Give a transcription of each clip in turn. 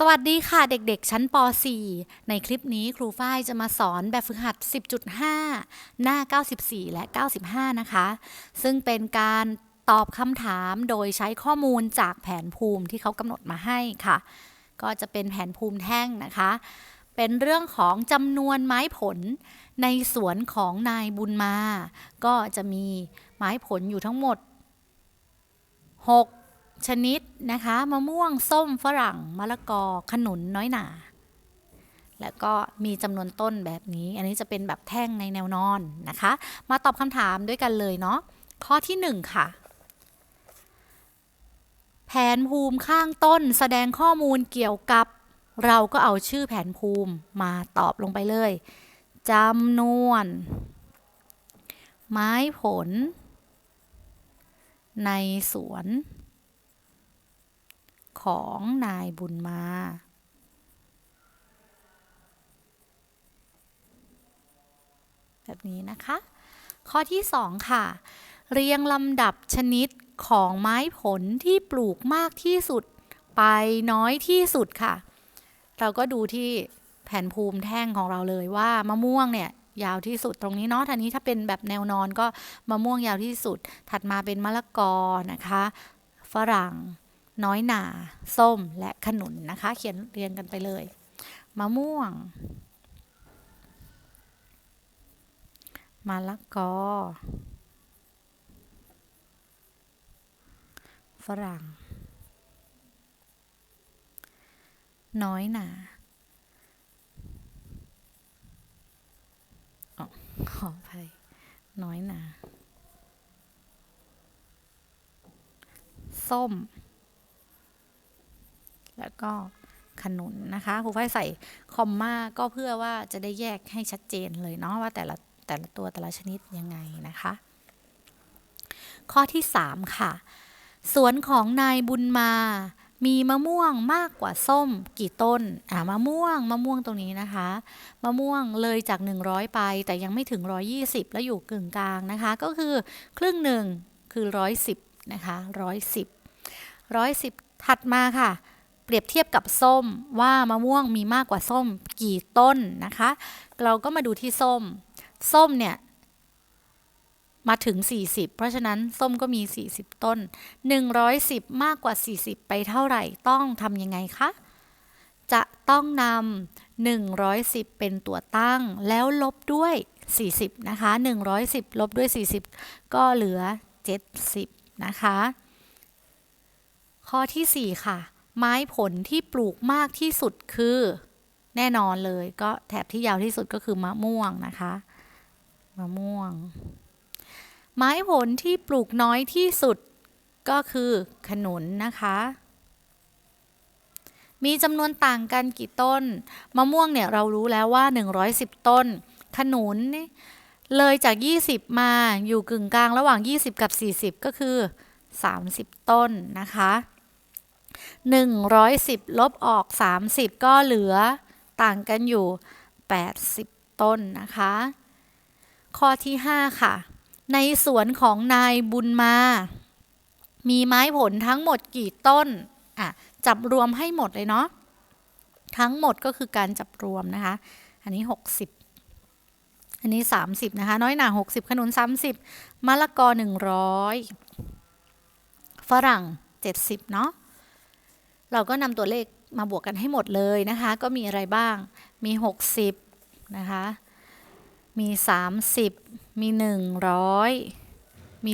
สวัสดีค่ะเด็กๆ ชั้นป .4 ในคลิปนี้ครูฝ้ายจะมาสอนแบบฝึกหัด 10.5 หน้า 94 และ 95 นะคะ ซึ่งเป็นการตอบคำถามโดยใช้ข้อมูลจากแผนภูมิที่เขากำหนดมาให้ค่ะ ก็จะเป็นแผนภูมิแท่งนะคะ เป็นเรื่องของจำนวนไม้ผลในสวนของนายบุญมา ก็จะมีไม้ผลอยู่ทั้งหมด 6 ชนิดนะคะมะม่วงส้มฝรั่งมะละกอขนุนน้อยหนา แล้วก็มีจำนวนต้นแบบนี้ อันนี้จะเป็นแบบแท่งในแนวนอนนะคะ มาตอบคำถามด้วยกันเลยเนาะข้อที่ 1 ค่ะ แผนภูมิข้างต้นแสดงข้อมูลเกี่ยวกับ เราก็เอาชื่อแผนภูมิมาตอบลงไปเลยจำนวน ไม้ผล ในสวน ของนายบุญมา แบบนี้นะคะ ข้อที่ 2 ค่ะ เรียงลำดับชนิดของไม้ผลที่ปลูกมากที่สุดไปน้อยที่สุดค่ะ เราก็ดูที่แผนภูมิแท่งของเราเลยว่ามะม่วงเนี่ยยาวที่สุดตรงนี้เนาะทีนี้ถ้าเป็นแบบแนวนอนก็มะม่วงยาวที่สุด ถัดมาเป็นมะละกอนะคะ ฝรั่ง น้อยหนาส้มและขนุนนะคะ เขียนเรียงกันไปเลย มะม่วงมะละกอ ฝรั่ง น้อยหนาอขออภัยน้อยหนาส้ม แล้วก็ขนุนนะคะครูฝ้ายใส่คอมมาก็เพื่อว่าจะได้แยกให้ชัดเจนเลยเนาะว่าแต่ละแต่ละตัวแต่ละชนิดยังไงนะคะ ข้อที่ 3 ค่ะ สวนของนายบุญมามีมะม่วงมากกว่าส้มกี่ต้น อ่ามะม่วงมะม่วงตรงนี้นะคะ มะม่วงเลยจาก 100 ไป แต่ยังไม่ถึง 120 แล้วอยู่กึ่งกลางนะคะ ก็คือครึ่งหนึ่งคือ 110 นะคะ 110 110 ถัดมาค่ะ เปรียบเทียบกับส้มว่ามะม่วงมีมากกว่าส้มกี่ต้นนะคะ เราก็มาดูที่ส้ม ส้มเนี่ยมาถึง 40 เพราะฉะนั้นส้มก็มี 40 ต้น 110 มากกว่า 40 ไปเท่าไหร่ต้องทำยังไงคะ จะต้องนำ110 เป็นตัวตั้งแล้วลบด้วย 40 นะคะ 110 ลบด้วย 40 ก็เหลือ 70 นะคะ ข้อที่ 4 ค่ะ ไม้ผลที่ปลูกมากที่สุดคือ แน่นอนเลย ก็แถบที่ยาวที่สุดก็คือมะม่วงนะคะ มะม่วง ไม้ผลที่ปลูกน้อยที่สุดก็คือขนุนนะคะ มีจำนวนต่างกันกี่ต้น มะม่วงเนี่ยเรารู้แล้วว่า 110 ต้น ขนุนเลยจาก 20 มาอยู่กึ่งกลางระหว่าง 20 กับ 40 ก็คือ 30 ต้นนะคะ 110 ลบออก 30 ก็เหลือต่างกันอยู่ 80 ต้นนะคะ ข้อที่ 5 ค่ะ ในสวนของนายบุญมา มีไม้ผลทั้งหมดกี่ต้น อะ จับรวมให้หมดเลยเนาะ ทั้งหมดก็คือการจับรวมนะคะ อันนี้ 60อันนี้ 30 นะคะ น้อยหนา 60 ขนุน 30มะละกอ 100 ฝรั่ง 70 เนาะ เราก็นำตัวเลขมาบวกกันให้หมดเลยนะคะ ก็มีอะไรบ้าง มี 60 นะคะ มี 30 มี 100 มี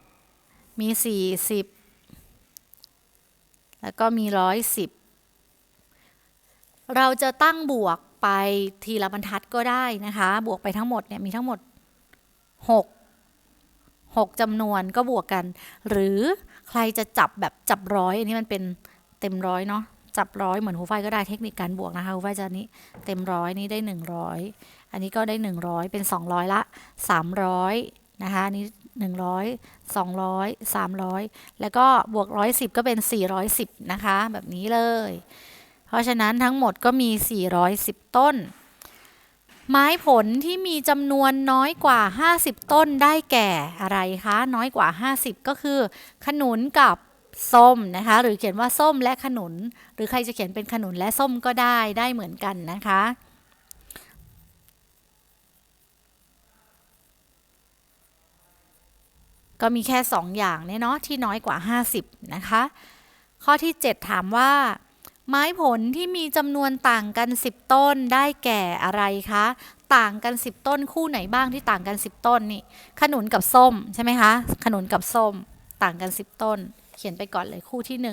70 มี 40 แล้วก็มี 110 เราจะตั้งบวกไปทีละบรรทัดก็ได้นะคะ บวกไปทั้งหมดเนี่ยมีทั้งหมด 6 6จำนวนก็บวกกัน หรือใครจะจับแบบจับร้อยอันนี้มันเป็นเต็มร้อยเนาะจับร้อยเหมือนหูไฟก็ได้เทคนิคการบวกนะคะหูไฟจะนี้เต็มร้อยนี้ได้ 100 อันนี้ก็ได้ 100 เป็น 200 ละ 300 นะคะอันนี้ 100 200 300 แล้วก็บวก 110 ก็เป็น 410 นะคะ แบบนี้เลย เพราะฉะนั้นทั้งหมดก็มี 410 ต้น ไม้ผลที่มีจำนวนน้อยกว่า 50 ต้นได้แก่อะไรคะ น้อยกว่า 50 ก็คือ ขนุนกับส้มนะคะ หรือเขียนว่าส้มและขนุน หรือใครจะเขียนเป็นขนุนและส้มก็ได้ได้เหมือนกันนะคะก็มีแค่ 2 อย่างเนี่ยเนาะที่น้อยกว่า 50 นะคะ ข้อที่ 7 ถามว่า ไม้ผลที่มีจำนวนต่างกัน 10 ต้นได้แก่อะไรคะ ต่างกัน 10 ต้นคู่ไหนบ้างที่ต่างกัน 10 ต้นนี่ ขนุนกับส้มใช่ไหมคะ ขนุนกับส้ม ต่างกัน 10 ต้น เขียนไปก่อนเลยคู่ที่ 1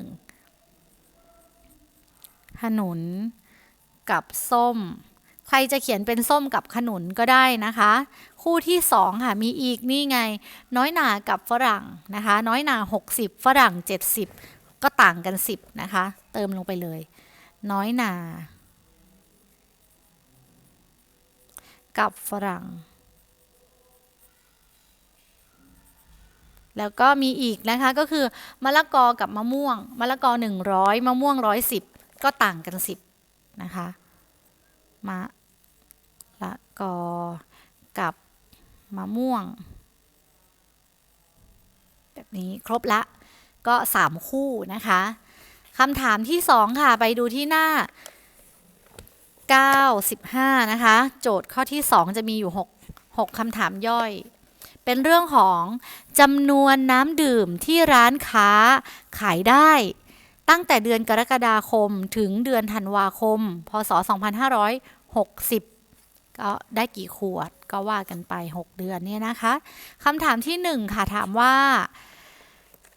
ขนุนกับส้ม ใครจะเขียนเป็นส้มกับขนุนก็ได้นะคะ คู่ที่ 2 ค่ะ มีอีกนี่ไง น้อยหนากับฝรั่งนะคะ น้อยหนา 60 ฝรั่ง 70 ก็ต่างกัน 10 นะคะ เติมลงไปเลย น้อยหนา กับฝรั่ง แล้วก็มีอีกนะคะก็คือมะละกอกับมะม่วง มะละกอ 100 มะม่วง 110 ก็ต่างกัน 10 นะคะ มะละกอกับมะม่วง แบบนี้ครบละก็ 3 คู่นะคะ คำถามที่ 2 ค่ะ ไปดูที่หน้า 95 นะคะ โจทย์ข้อที่ 2 จะมีอยู่ 6 6คำถามย่อย เป็นเรื่องของจำนวนน้ำดื่มที่ร้านค้าขายได้ ตั้งแต่เดือนกรกฎาคมถึงเดือนธันวาคม พศ 2560ก็ได้กี่ขวดก็ว่ากันไป 6 เดือนเนี่ยนะคะคำถามที่ 1 ค่ะถามว่า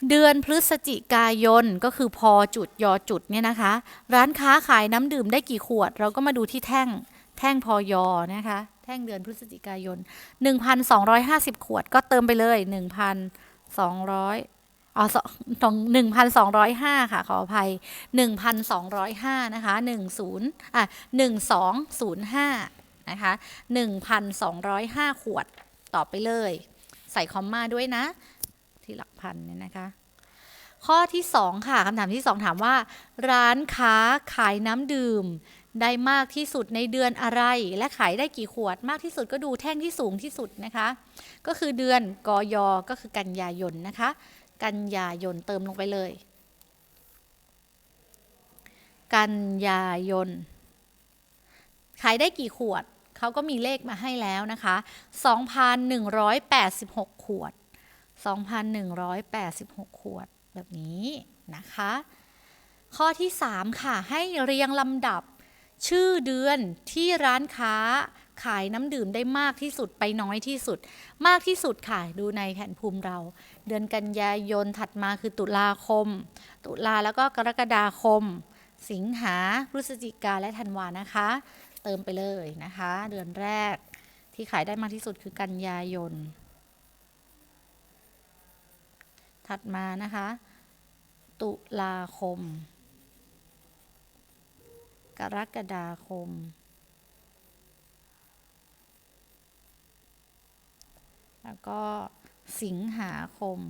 เดือนพฤศจิกายนก็คือพอจุดยอจุดเนี่ยนะคะ ร้านค้าขายน้ำดื่มได้กี่ขวด เราก็มาดูที่แท่งแท่งพอยอนะคะ แท่งเดือนพฤศจิกายน 1,250 ขวดก็เติมไปเลย 1,200อ๋อสองหนึ่งพันสองร้อยห้าค่ะ ขออภัยหนึ่งพันสองร้อยห้านะคะหนึ่งศูนย์อะหนึ่งสองศูนย์ห้านะคะหนึ่งพันสองร้อยห้าขวดต่อไปเลย ใส่คอมมาด้วยนะ ที่หลักพันเนี่ยนะคะ ข้อที่ 2 ค่ะคำถามที่ 2 ถามว่า ร้านค้าขายน้ำดื่ม ได้มากที่สุดในเดือนอะไร และขายได้กี่ขวดมากที่สุดก็ดูแท่งที่สูงที่สุดนะคะ ก็คือเดือนกยก็คือกันยายนนะคะ กันยายนเติมลงไปเลย กันยายนขายได้กี่ขวด เขาก็มีเลขมาให้แล้วนะคะ 2,186 ขวด 2,186 ขวดแบบนี้นะคะ ข้อที่ 3 ค่ะ ให้เรียงลำดับชื่อเดือนที่ร้านค้าขายน้ำดื่มได้มากที่สุดไปน้อยที่สุด มากที่สุดค่ะ ดูในแผนภูมิเรา เดือนกันยายนถัดมาคือตุลาคม ตุลาแล้วก็กรกฎาคม สิงหาพฤศจิกาและธันวานะคะ เติมไปเลยนะคะ เดือนแรกที่ขายได้มากที่สุดคือกันยายน ถัดมานะคะ ตุลาคม กรกฎาคม แล้วก็สิงหาคม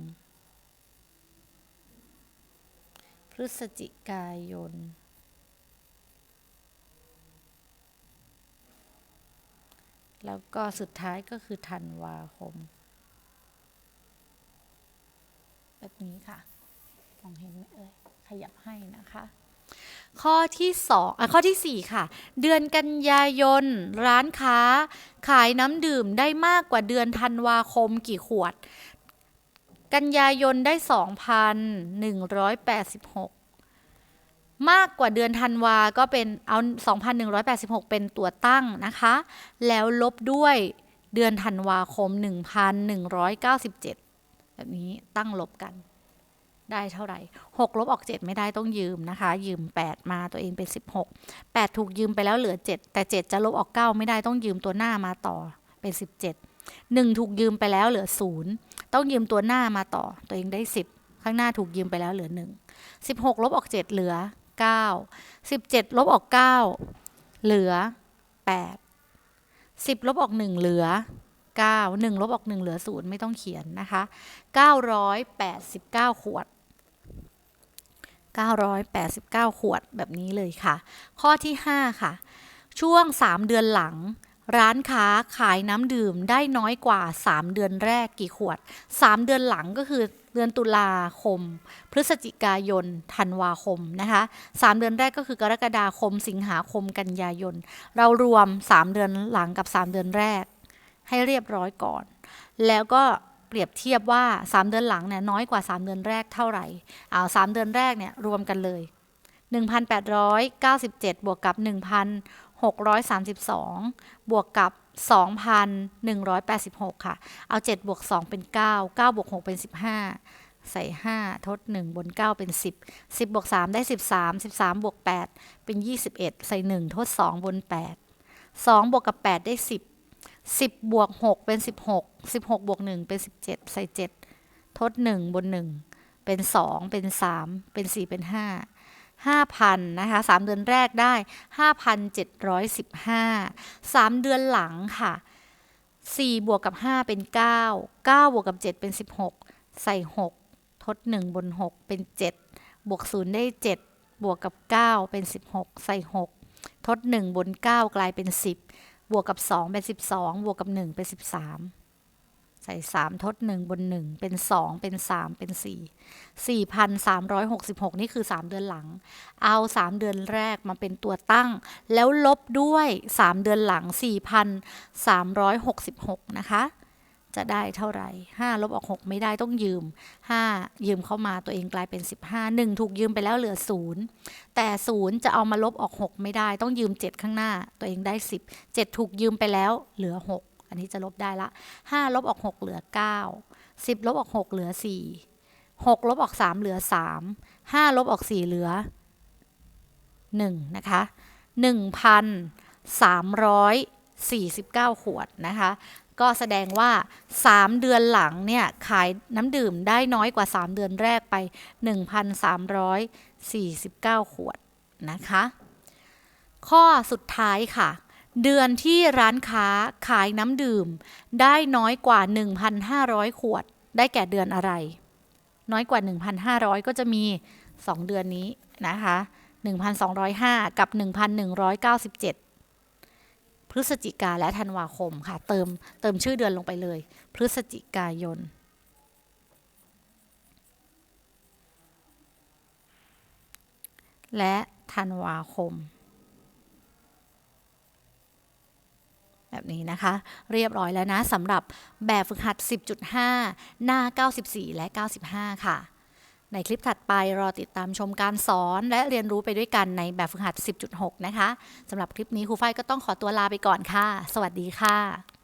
พฤศจิกายน แล้วก็สุดท้ายก็คือธันวาคม แบบนี้ค่ะมองเห็นไหมเอ่ยขยับให้นะคะ ข้อที่สองอะข้อที่สี่ค่ะ เดือนกันยายน ร้านค้า ขายน้ำดื่มได้มากกว่าเดือนธันวาคมกี่ขวด กันยายนได้ 2,186 มากกว่าเดือนธันวาก็เป็นเอา 2,186 เป็นตัวตั้งนะคะ แล้วลบด้วยเดือนธันวาคม 1,197 แบบนี้ตั้งลบกันได้เท่าไหร่6ลบออก 7 ไม่ได้ต้องยืมนะคะ ยืม 8 มาตัวเองเป็น 16 8 ถูกยืมไปแล้วเหลือ 7 แต่ 7 จะลบออก 9 ไม่ได้ต้องยืมตัวหน้ามาต่อเป็น 17 1 ถูกยืมไปแล้วเหลือ 0 ต้องยืมตัวหน้ามาต่อตัวเองได้ 10 ข้างหน้าถูกยืมไปแล้วเหลือ 1 16 ลบออก 7 เหลือ 9 17 ลบออก 9 เหลือ 8 10 ลบออก 1 เหลือ 9 1ลบออก 1 เหลือ 0 ไม่ต้องเขียนนะคะ 989 ขวด 989 ขวดแบบนี้เลยค่ะ ข้อที่ 5 ค่ะ ช่วง 3 เดือนหลังร้านค้าขายน้ำดื่มได้น้อยกว่า 3 เดือนแรกกี่ขวด 3 เดือนหลังก็คือเดือนตุลาคม พฤศจิกายนธันวาคมนะคะสามเดือนแรกก็คือกรกฎาคมสิงหาคมกันยายน เรารวม 3 เดือนหลังกับ 3 เดือนแรก ให้เรียบร้อยก่อน แล้วก็เปรียบเทียบว่า 3 เดือนหลังเนี่ยน้อยกว่า 3 เดือนแรกเท่าไหร่เอา3เดือนแรกเนี่ยรวมกันเลย 1,897 บวกกับ 1,632 บวกกับ 2,186 ค่ะ เอา 7 บวก 2 เป็น 9 9 บวก 6 เป็น 15ใส่ 5 ทด 1 บน 9 เป็น 10 10 บวก 3 ได้ 13 13 บวก 8 เป็น 21 ใส่ 1 ทด 2 บน 8 2 บวกกับ 8 ได้ 10 10บวก6เป็น 16 16บวก1เป็น 17 ใส่ 7 ทด 1 บน 1 เป็น 2 เป็น 3 เป็น 4 เป็น 5 5,000 นะคะ 3 เดือนแรกได้ 5,715 3 เดือนหลังค่ะ 4 บวกกับ 5 เป็น 9 9 บวกกับ 7 เป็น 16 ใส่ 6 ทด 1 บน 6 เป็น 7 บวก 0 ได้ 7 บวกกับ 9 เป็น 16 ใส่ 6 ทด 1 บน 9 กลายเป็น 10 บวกกับ 2 เป็น 12 บวกกับ 1 เป็น 13 ใส่ 3 ทด 1 บน 1 เป็น 2 เป็น 3 เป็น 4 4,366 นี่คือ 3 เดือนหลัง เอา 3 เดือนแรกมาเป็นตัวตั้ง แล้วลบด้วย 3 เดือนหลัง 4,366 นะคะ จะได้เท่าไหร่5ลบออก 6 ไม่ได้ต้องยืม 5 ยืมเข้ามาตัวเองกลายเป็น 15 1 ถูกยืมไปแล้วเหลือ 0 แต่ 0 จะเอามาลบออก 6 ไม่ได้ต้องยืม 7 ข้างหน้า ตัวเองได้ 10 7 ถูกยืมไปแล้วเหลือ 6 อันนี้จะลบได้ละ 5 ลบออก 6 เหลือ 9 10 ลบออก 6 เหลือ 4 6 ลบออก 3 เหลือ 3 5 ลบออก 4 เหลือ 1 นะคะ 1,349 ขวดนะคะ ก็แสดงว่า 3 เดือนหลังเนี่ยขายน้ำดื่มได้น้อยกว่า 3 เดือนแรกไป 1,349 ขวดนะคะ ข้อสุดท้ายค่ะ เดือนที่ร้านค้าขายน้ำดื่ม ได้น้อยกว่า 1,500 ขวด ได้แก่เดือนอะไร น้อยกว่า 1,500 ก็จะมี 2 เดือนนี้นะคะ 1,205 กับ 1,197 พฤศจิกาและธันวาคมค่ะ เติมเติมชื่อเดือนลงไปเลย พฤศจิกายน และธันวาคม แบบนี้นะคะ เรียบร้อยแล้วนะสำหรับแบบฝึกหัด 10.5 หน้า 94 และ 95 ค่ะ ในคลิปถัดไปรอติดตามชมการสอนและเรียนรู้ไปด้วยกันในแบบฝึกหัด 10.6 นะคะสำหรับคลิปนี้ครูฝ้ายก็ต้องขอตัวลาไปก่อนค่ะ สวัสดีค่ะ